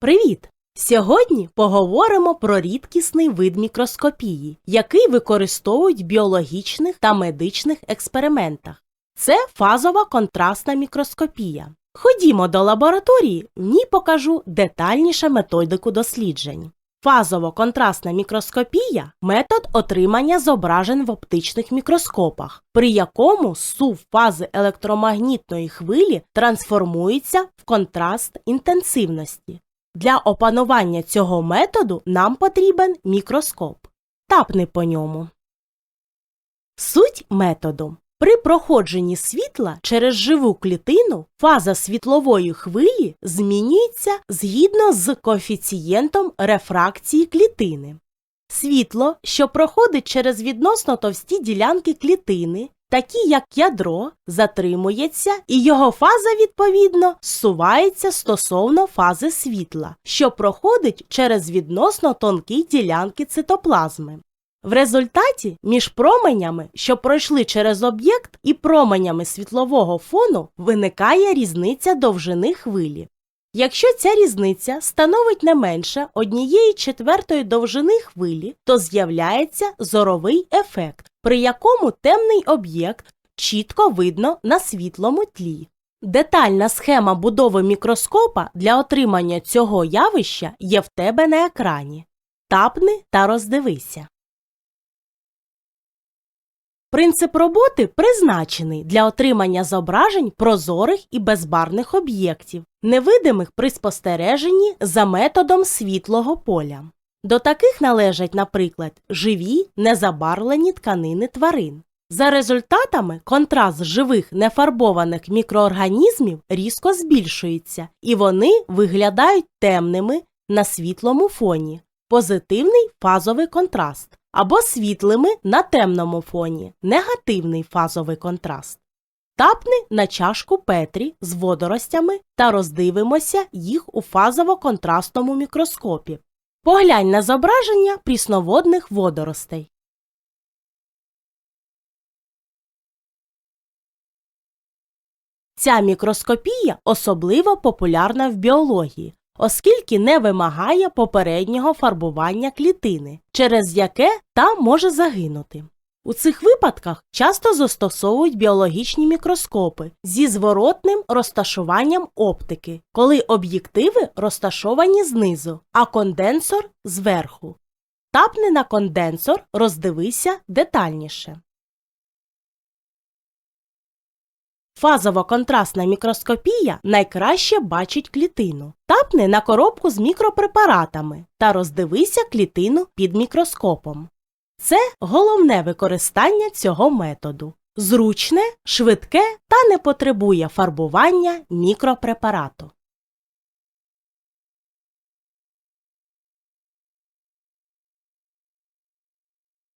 Привіт! Сьогодні поговоримо про рідкісний вид мікроскопії, який використовують в біологічних та медичних експериментах. Це фазова контрастна мікроскопія. Ходімо до лабораторії, в ній покажу детальніше методику досліджень. Фазово-контрастна мікроскопія метод отримання зображень в оптичних мікроскопах, при якому сув фази електромагнітної хвилі трансформується в контраст інтенсивності. Для опанування цього методу нам потрібен мікроскоп. Тапни по ньому. Суть методу. При проходженні світла через живу клітину фаза світлової хвилі змінюється згідно з коефіцієнтом рефракції клітини. Світло, що проходить через відносно товсті ділянки клітини, такі як ядро, затримується, і його фаза, відповідно, зсувається стосовно фази світла, що проходить через відносно тонкі ділянки цитоплазми. В результаті між променями, що пройшли через об'єкт, і променями світлового фону виникає різниця довжини хвилі. Якщо ця різниця становить не менше однієї четвертої довжини хвилі, то з'являється зоровий ефект, при якому темний об'єкт чітко видно на світлому тлі. Детальна схема будови мікроскопа для отримання цього явища є в тебе на екрані. Тапни та роздивися. Принцип роботи призначений для отримання зображень прозорих і безбарних об'єктів, невидимих при спостереженні за методом світлого поля. До таких належать, наприклад, живі незабарвлені тканини тварин. За результатами контраст живих нефарбованих мікроорганізмів різко збільшується, і вони виглядають темними на світлому фоні, позитивний фазовий контраст, або світлими на темному фоні, негативний фазовий контраст. Тапни на чашку Петрі з водоростями та роздивимося їх у фазово-контрастному мікроскопі. Поглянь на зображення прісноводних водоростей. Ця мікроскопія особливо популярна в біології, оскільки не вимагає попереднього фарбування клітини, через яке та може загинути. У цих випадках часто застосовують біологічні мікроскопи зі зворотним розташуванням оптики, коли об'єктиви розташовані знизу, а конденсор зверху. Тапни на конденсор, роздивися детальніше. Фазово-контрастна мікроскопія найкраще бачить клітину. Тапни на коробку з мікропрепаратами та роздивися клітину під мікроскопом. Це головне використання цього методу. Зручне, швидке та не потребує фарбування мікропрепарату.